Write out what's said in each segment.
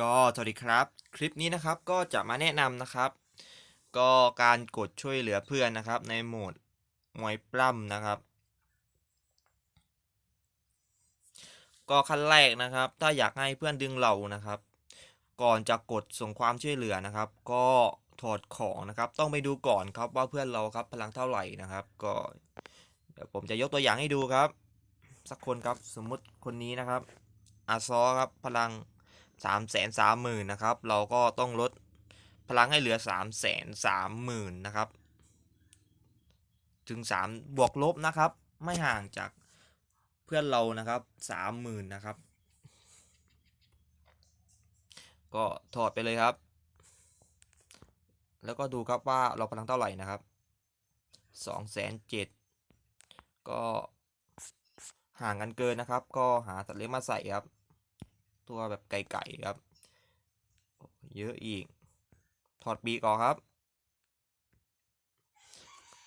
ก็สวัสดีครับ คลิปนี้นะครับก็จะมาแนะนำนะครับ ก็การกดช่วยเหลือเพื่อนนะครับ ในโหมดมวยปล้ำนะครับ ก็ขั้นแรกนะครับ ถ้าอยากให้เพื่อนดึงเรานะครับ ก่อนจะกดส่งความช่วยเหลือนะครับ ก็ถอดของนะครับ ต้องไปดูก่อนครับว่าเพื่อนเราครับพลังเท่าไหร่นะครับ ก็เดี๋ยวผมจะยกตัวอย่างให้ดูครับ สักคนครับสมมุติคนนี้นะครับอาซอครับพลัง สามแสนสามหมื่นนะครับ เราก็ต้องลดพลังให้เหลือสามแสนสามหมื่นนะครับ ถึงสามบวกลบนะครับ ไม่ห่างจากเพื่อนเรานะครับสามหมื่นนะครับ ก็ถอดไปเลยครับ แล้วก็ดูครับว่าเราพลังเท่าไหร่นะครับสองแสนเจ็ดก็ห่างกันเกินนะครับ ก็หาสัตว์เลี้ยงมาใส่ครับ ตัวแบบไก่ๆครับ เยอะอีก ถอดปีกออกครับ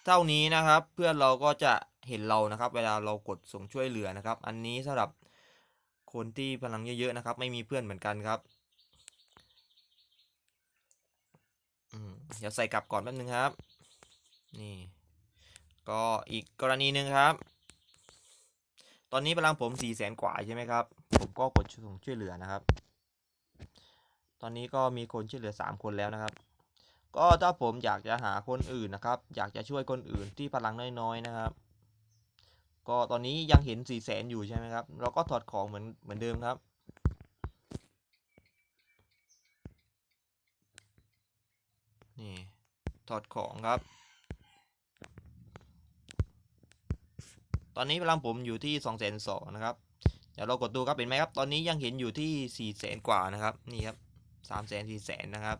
เท่านี้นะครับ เพื่อนเราก็จะเห็นเรานะครับ เวลาเรากดส่งช่วยเหลือนะครับ อันนี้สำหรับคนที่พลังเยอะๆนะครับ ไม่มีเพื่อนเหมือนกันครับอืมเดี๋ยวใส่กลับก่อนแป๊บนึงครับ นี่ ก็อีกกรณีหนึ่งครับ ตอนนี้พลังผมสี่แสนกว่าใช่ไหมครับ ผมก็กดส่งช่วยเหลือนะครับ ตอนนี้ก็มีคนช่วยเหลือสามคนแล้วนะครับ ก็ถ้าผมอยากจะหาคนอื่นนะครับ อยากจะช่วยคนอื่นที่พลังน้อยๆนะครับ ก็ตอนนี้ยังเห็นสี่แสนอยู่ใช่ไหมครับ เราก็ถอดของเหมือนเหมือนเดิมครับนี่ถอดของครับ อนนี้พลังผมอยู่ที่2องแสนสองนะครับ เดี๋ยวเรากดดูครับเห็นไหมครับ ตอนนี้ยังเห็นอยู่ที่4ี่แสนกว่านะครับ นี่ครับสามแสนสี่แสนนะครับ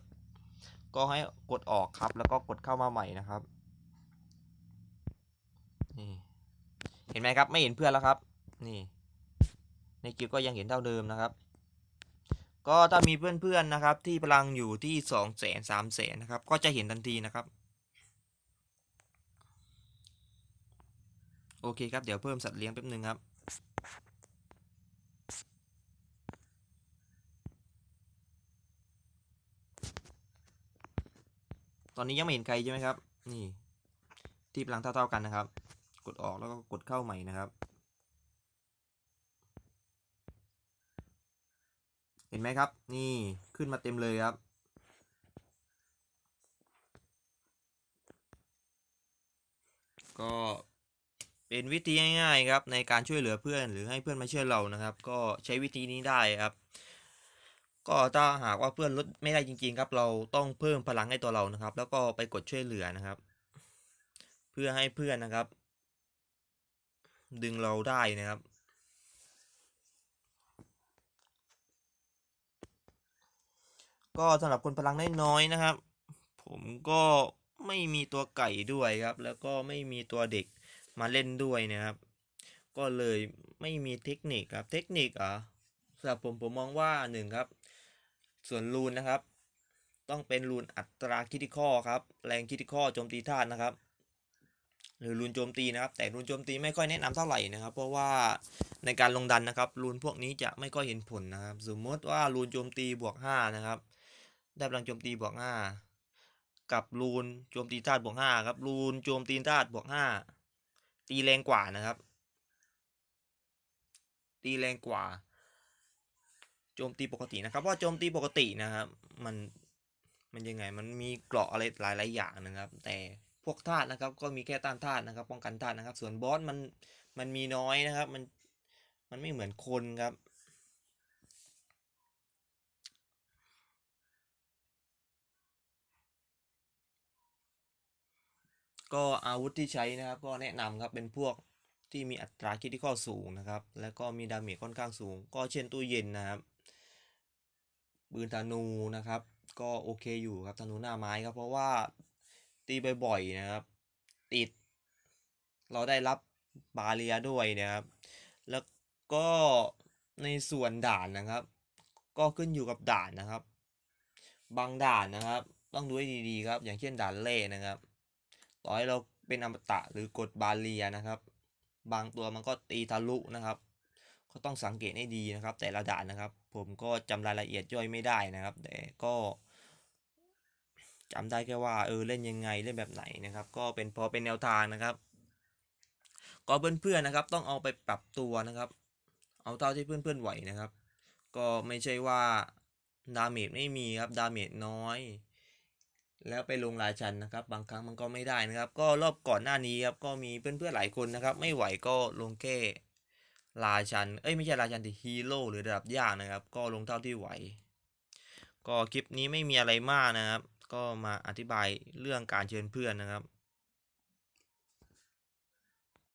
ก็ให้กดออกครับ แล้วก็กดเข้ามาใหม่นะครับ นี่ เห็นไหมครับ ไม่เห็นเพื่อนแล้วครับ นี่ ในกิวก็ยังเห็นเท่าเดิมนะครับ ก็ถ้ามีเพื่อนๆนะครับ ที่พลังอยู่ที่2องแสนสามแสนนะครับ ก็จะเห็นทันทีนะครับ โอเคครับ เดี๋ยวเพิ่มสัตว์เลี้ยงแป๊บนึงครับ ตอนนี้ยังไม่เห็นใครใช่ไหมครับ นี่ ที่พลังเท่าๆกันนะครับ กดออกแล้วก็กดเข้าใหม่นะครับ เห็นไหมครับ นี่ขึ้นมาเต็มเลยครับ ก็ เป็นวิธีง่ายๆครับในการช่วยเหลือเพื่อนหรือให้เพื่อนมาช่วยเรานะครับ ก็ใช้วิธีนี้ได้ครับ ก็ถ้าหากว่าเพื่อนลดไม่ได้จริง ๆ ครับ เราต้องเพิ่มพลังให้ตัวเรานะครับ แล้วก็ไปกดช่วยเหลือนะครับ เพื่อให้เพื่อนนะครับ ดึงเราได้นะครับก็สำหรับคนพลังน้อยๆนะครับ ผมก็ไม่มีตัวไก่ด้วยครับ แล้วก็ไม่มีตัวเด็ก มาเล่นด้วยนะครับ ก็เลยไม่มีเทคนิคครับ เทคนิคอะสำหรับผมผมมองว่าหนึ่งครับ ส่วนรูนนะครับ ต้องเป็นรูนอัตราคิติคอครับ แรงคิติคอโจมตีธาตุนะครับ หรือรูนโจมตีนะครับ แต่รูนโจมตีไม่ค่อยแนะนำเท่าไหร่นะครับ เพราะว่าในการลงดันนะครับ รูนพวกนี้จะไม่ค่อยเห็นผลนะครับ สมมติว่ารูนโจมตีบวกห้านะครับ ได้พลังโจมตีบวกห้ากับรูนโจมตีธาตุบวกห้าครับ รูนโจมตีธาตุบวกห้า ตีแรงกว่านะครับ ตีแรงกว่า โจมตีปกตินะครับเพราะโจมตีปกตินะครับ มันมันยังไงมันมีเกราะอะไรหลาย ๆ อย่างนะครับ แต่พวกธาตุนะครับ ก็มีแค่ต้านธาตุนะครับ ป้องกันธาตุนะครับ ส่วนบอสมันมันมีน้อยนะครับ มันมันไม่เหมือนคนครับ ก็อาวุธที่ใช้นะครับก็แนะนำครับเป็นพวกที่มีอัตราคิดที่ข้อสูงนะครับ แล้วก็มีดาเมจค่อนข้างสูง ก็เช่นตู้เย็นนะครับปืนธนูนะครับ ก็โอเคอยู่ครับธนูหน้าไม้ครับ เพราะว่าตีบ่อยๆนะครับ ติด เราได้รับบาเรียด้วยนะครับ แล้วก็ในส่วนด่านนะครับ ก็ขึ้นอยู่กับด่านนะครับ บางด่านนะครับ ต้องดูให้ดีๆครับ อย่างเช่นด่านเล่นะครับ ต่อให้เราเป็นอมตะหรือกดบาเรียนะครับ บางตัวมันก็ตีทะลุนะครับ ก็ต้องสังเกตให้ดีนะครับ แต่ละด่านนะครับ ผมก็จำรายละเอียดย่อยไม่ได้นะครับ แต่ก็จำได้แค่ว่าเออเล่นยังไงเล่นแบบไหนนะครับ ก็เป็นพอเป็นแนวทางนะครับ ก็เพื่อนๆนะครับ ต้องเอาไปปรับตัวนะครับ เอาเท่าที่เพื่อนๆไหวนะครับ ก็ไม่ใช่ว่าดาเมจไม่มีครับดาเมจน้อย แล้วไปลงราชันนะครับ บางครั้งมันก็ไม่ได้นะครับ ก็รอบก่อนหน้านี้ครับก็มีเพื่อนๆหลายคนนะครับ ไม่ไหวก็ลงแค่ราชัน เอ้ยไม่ใช่ราชันแต่ฮีโร่หรือระดับยากนะครับ ก็ลงเท่าที่ไหว ก็คลิปนี้ไม่มีอะไรมากนะครับ ก็มาอธิบายเรื่องการเชิญเพื่อนนะครับ